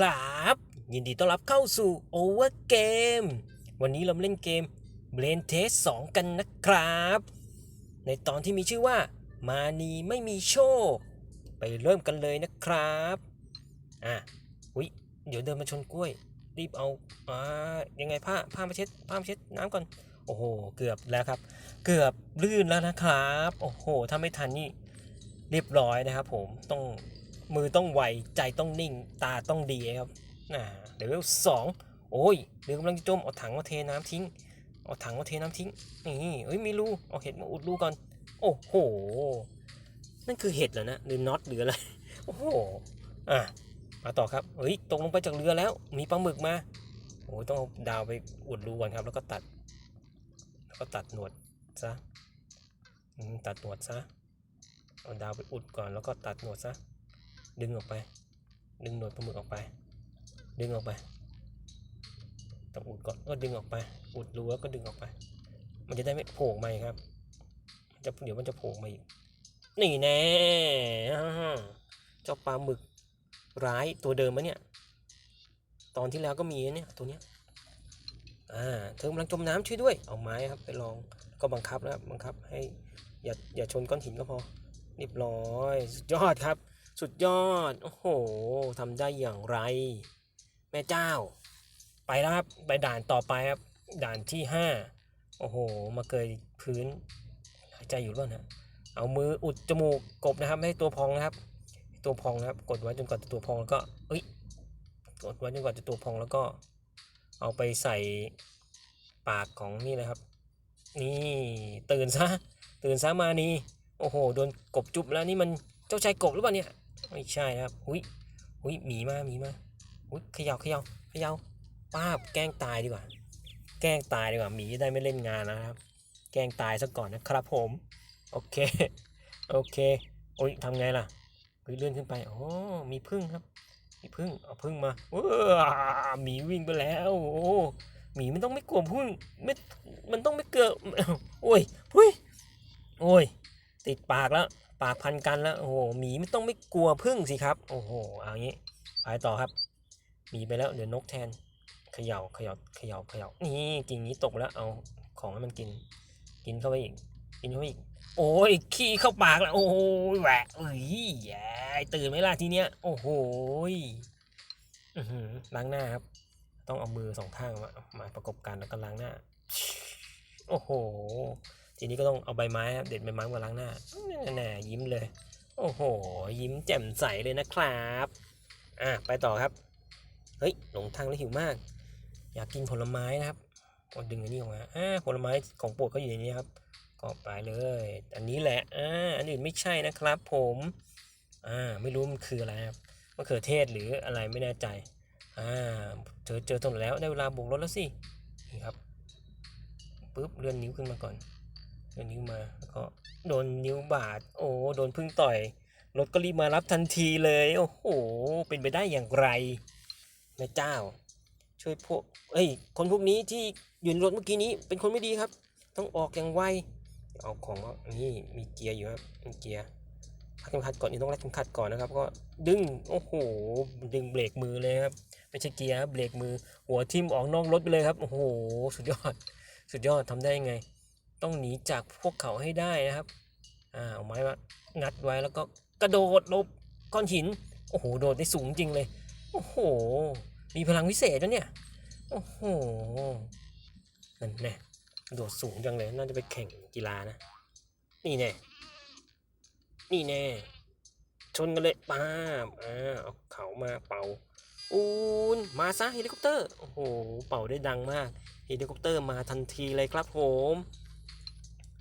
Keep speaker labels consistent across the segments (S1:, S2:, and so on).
S1: ครับ ยินดีต้อนรับเข้าสู่ Over Game วันนี้เราเล่นเกม Brain Test 2 กันนะครับ ในตอนที่มีชื่อว่า มานีไม่มีโชค ไปเริ่มกันเลยนะครับอะอุ๊ยเดี๋ยวเดินมาชนกล้วย รีบเอาอ่ายังไงผ้าผ้ามาเช็ดผ้ามาเช็ดน้ำก่อน โอ้โห เกือบแล้วครับ เกือบลื่นแล้วนะครับ โอ้โหถ้าไม่ทันนี่เรียบร้อยนะครับ ผมต้อง มือต้องไว ใจต้องนิ่ง ตาต้องดีครับน่าเดี๋ยวสองโอ้ยเรือกำลังจะจม เอาถังมาเทน้ำทิ้ง เอาถังมาเทน้ำทิ้ง นี่เฮ้ย มีรู เอาเห็ดมาอุดรูก่อน โอ้โห นั่นคือเห็ดเหรอนะ หรือน็อตหรืออะไร โอ้โห อะ มาต่อครับ เฮ้ย ตกลงไปจากเรือแล้ว มีปลาหมึกมา โอ้ยต้องเอาดาวไปอุดรูก่อนครับ แล้วก็ตัด แล้วก็ตัดหนวดซะ ตัดหนวดซะ เอาดาวไปอุดก่อน แล้วก็ตัดหนวดซะ ดึงออกไป ดึงหนวดปลาหมึกออกไป ดึงออกไปต้องอุดก่อนก็ดึงออกไป อุดรูแล้วก็ดึงออกไป มันจะได้ไม่โผล่มาครับจะเดี๋ยวมันจะโผล่มาอีกนี่แน่เจ้าปลาหมึกร้ายตัวเดิมมะเนี่ย ตอนที่แล้วก็มีนเนี่ยตัวเนี้ยอ่าเธอกำลังจมน้ำช่วยด้วย เอาไม้ครับไปลองก็บังคับนะครับบังคับให้อย่าอย่าชนก้อนหินก็พอเรียบร้อยสุดยอดครับ สุดยอด โอ้โหทำได้อย่างไร แม่เจ้า ไปแล้วครับ ไปด่านต่อไปครับ ด่านที่ห้าโอ้โห มาเกยพื้นหายใจอยู่แล้วนะเอามืออุดจมูกกบนะครับ ให้ตัวพองนะครับ ตัวพองนะครับ กดไว้จนกว่าจะตัวพองแล้วก็เอ้ย กดไว้จนกว่าจะตัวพองแล้วก็ เอาไปใส่ปากของนี่เลยครับ นี่ตื่นซะ ตื่นซะมานี่ โอ้โห โดนกบจุบแล้วนี่มันเจ้าชายกบหรือเปล่าเนี่ย ไม่ใช่ครับหุยหุยหมีมาหมีมาหุยเขย่าเขย่าเขย่าป้าบแกล้งตายดีกว่า แกล้งตายดีกว่าหมีได้ไม่เล่นงานนะครับ แกล้งตายซะก่อนนะครับผม โอเค โอเคโอ้ยทำไงล่ะเฮ้ยเลื่อนขึ้นไปโอ๋อมีพึ่งครับ มีพึ่งเอาพึ่งมาเว้อหมีวิ่งไปแล้ว โอ้หมีมันต้องไม่กลัวพึ่งไม่มันต้องไม่เกิดโอ้ยเฮ้ยโอ้ยติดปากแล้ว ปากพันกันแล้ว โอ้โหหมีไม่ต้องไม่กลัวพึ่งสิครับ โอ้โห เอางี้ไปต่อครับหมีไปแล้วเดี๋ยวนกแทน เขย่าเขย่าเขย่าเขย่านี่กิ่งนี้ตกแล้ว เอาของให้มันกิน กินเข้าไปอีก กินเข้าไปอีก โอ้ยขี้เข้าปากแล้ว โอ้ยแหวะเอ้ยแย่ตื่นไหมล่ะทีเนี้ย โอ้โหล้างหน้าครับ ต้องเอามือสองข้างมา มาประกบกันแล้วก็ล้างหน้า โอ้โห ทีนี้ก็ต้องเอาใบไม้ครับเด็ดใบไม้มาล้างหน้าแน่ๆยิ้มเลย โอ้โห ยิ้มแจ่มใสเลยนะครับ อะไปต่อครับ เฮ้ยหลงทางแล้วหิวมาก อยากกินผลไม้นะครับก็ดึงอันนี้ออกมาอ่าผลไม้ของโปรดก็อยู่ในนี้ครับก็ไปเลย อันนี้แหละอ่าอันอื่นไม่ใช่นะครับ ผมอ่าไม่รู้มันคืออะไรครับมะเขือเทศหรืออะไรไม่แน่ใจอ่าเจอเจอตรงแล้วได้เวลาบุกรถแล้วสินี่ครับปุ๊บเลื่อนนิ้วขึ้นมาก่อน นนิ้วมาแล้วก็โดนนิ้วบาด โอ้โดนพึ่งต่อย รถก็รีบมารับทันทีเลย โอ้โห เป็นไปได้อย่างไรแม่เจ้า ช่วยพวกเอ้ย คนพวกนี้ที่อยู่ในรถเมื่อกี้นี้ เป็นคนไม่ดีครับ ต้องออกอย่างไว เอาของออกนี่มีเกียร์อยู่ครับมีเกียร์พักเข็มขัดก่อนนี่ต้องรัดเข็มขัดก่อนนะครับ ก็ดึง โอ้โห ดึงเบรกมือเลยครับ ไม่ใช่เกียร์เบรกมือ หัวทิ่มออกนอกรถไปเลยครับ โอ้โห สุดยอด สุดยอดทำได้ยังไง ต้องหนีจากพวกเขาให้ได้นะครับอ่าเอาไม้มางัดไว้แล้วก็กระโดดลบก้อนหิน โอ้โห โดดได้สูงจริงเลย โอ้โห มีพลังวิเศษนะเนี่ย โอ้โห นั่นแน่กระโดดสูงจังเลย น่าจะไปแข่งกีฬานะ นี่แน่ นี่แน่ ชนกันเลยป้าบอ่าเอาเขามาเป่า อูน มาซะเฮลิคอปเตอร์ โอ้โห เป่าได้ดังมาก เฮลิคอปเตอร์มาทันทีเลยครับผม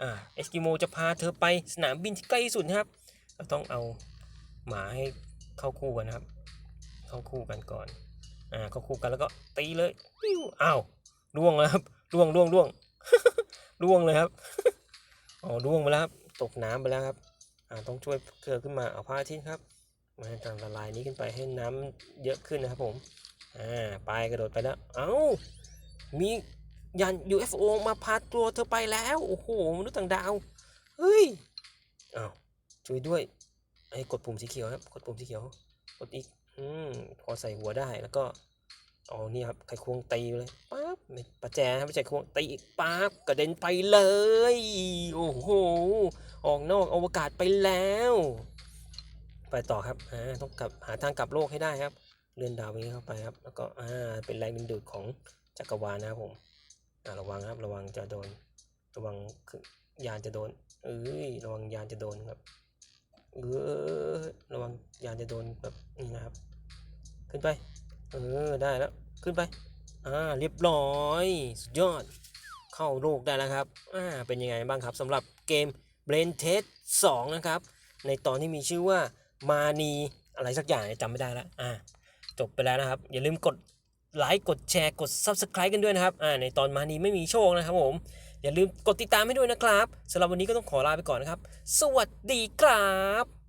S1: อ่าเอสกิโมจะพาเธอไปสนามบินที่ใกล้ที่สุดนะครับเราต้องเอาหมาให้เข้าคู่กันนะครับ เข้าคู่กันก่อนอ่าเข้าคู่กันแล้วก็ตีเลยปิ้วอ้าวล่วงแล้วครับล่วงล่วงล่วงล่วงเลยครับอ๋อล่วงไปแล้วครับตกน้ำไปแล้วครับอ่าต้องช่วยเกลือขึ้นมาเอาผ้าทิ้งครับมาทำละลายนี้ขึ้นไปให้น้ำเยอะขึ้นนะครับผมอ่าไปกระโดดไปแล้ว เอ้ามี ยาน UFO มาพาตัวเธอไปแล้ว โอ้โห มนุษย์ต่างดาว เฮ้ย อ้าว ช่วยด้วยไอ้กดปุ่มสีเขียวครับ กดปุ่มสีเขียว กดอีก อืม พอใส่หัวได้ แล้วก็อ๋อนี่ครับ ไขควงตีเลยปั๊บประแจนะครับไม่ใช่ไขควงตีอีกปั๊บกระเด็นไปเลย โอ้โห ออกนอกอวกาศไปแล้ว ไปต่อครับ อ่า ต้องกลับหาทางกลับโลกให้ได้ครับ เลื่อนดาวนี้เข้าไปครับ แล้วก็ อ่า เป็นแรงดึงดูดของจักรวาลนะครับผม อ่าระวังครับ ระวังจะโดน ระวังคือยานจะโดน เอ้ย ระวังยานจะโดนครับ เออ ระวังยานจะโดนแบบนี้นะครับ ขึ้นไป เออ ได้แล้ว ขึ้นไป อ่า เรียบร้อย สุดยอด เข้าโลกได้แล้วครับ อ่า เป็นยังไงบ้างครับสำหรับเกม Brain Test 2 นะครับ ในตอนที่มีชื่อว่ามานีอะไรสักอย่างจำไม่ได้แล้ว อ่า จบไปแล้วนะครับ อย่าลืมกด ไลค์กดแชร์กด Subscribe กันด้วยนะครับอ่าในตอนมานี้ไม่มีโชคนะครับผม อย่าลืมกดติดตามให้ด้วยนะครับสำหรับวันนี้ก็ต้องขอลาไปก่อนนะครับ สวัสดีครับ